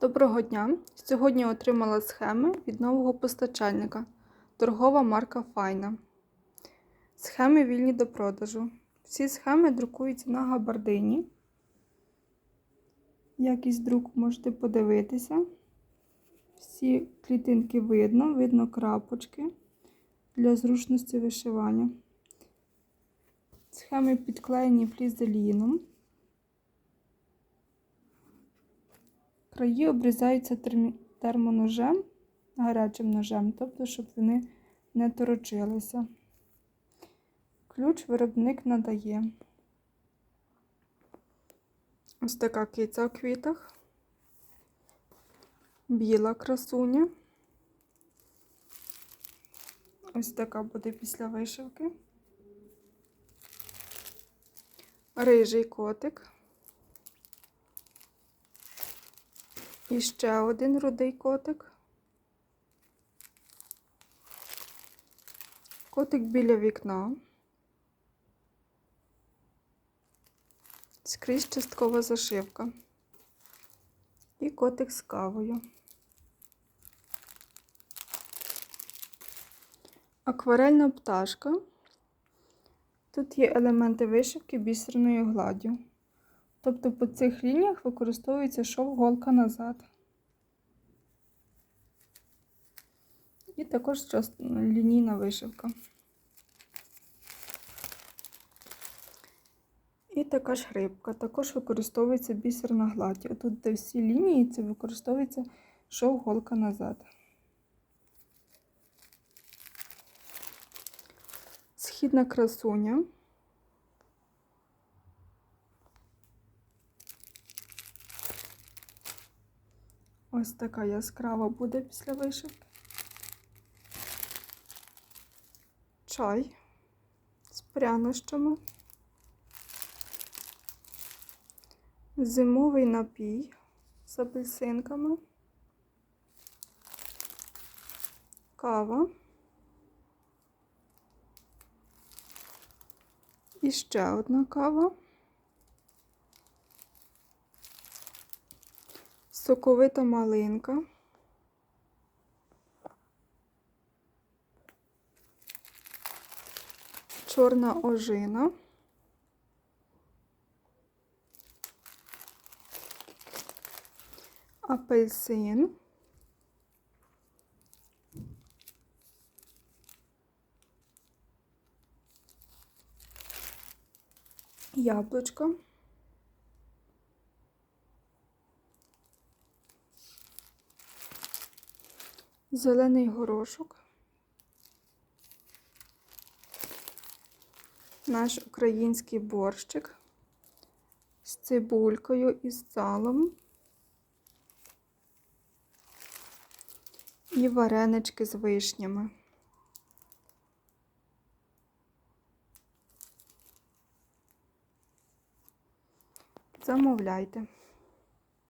Доброго дня! Сьогодні отримала схеми від нового постачальника. Торгова марка Файна. Схеми вільні до продажу. Всі схеми друкуються на габардині. Якість друку можете подивитися. Всі клітинки видно, видно крапочки для зручності вишивання. Схеми підклеєні флізеліном. Краї обрізаються термоножем, гарячим ножем, тобто, щоб вони не торочилися. Ключ виробник надає. Ось така киця у квітах, біла красуня. Ось така буде після вишивки. Рижий котик. І ще один рудий котик. Котик біля вікна. Скрізь часткова зашивка. І котик з кавою. Акварельна пташка. Тут є елементи вишивки бісерною гладдю. Тобто по цих лініях використовується шов голка назад. І також лінійна вишивка. І така ж грибка. Також використовується бісерна гладь. Отут, де всі лінії, це використовується шов голка назад. Східна красуня. Ось така яскрава буде після вишивки. Чай з прянощами. Зимовий напій з апельсинками. Кава. І ще одна кава. Соковита малинка. Чорна ожина. Апельсин. Яблучко. Зелений горошок. Наш український борщик з цибулькою і з салом. І варенички з вишнями. Замовляйте.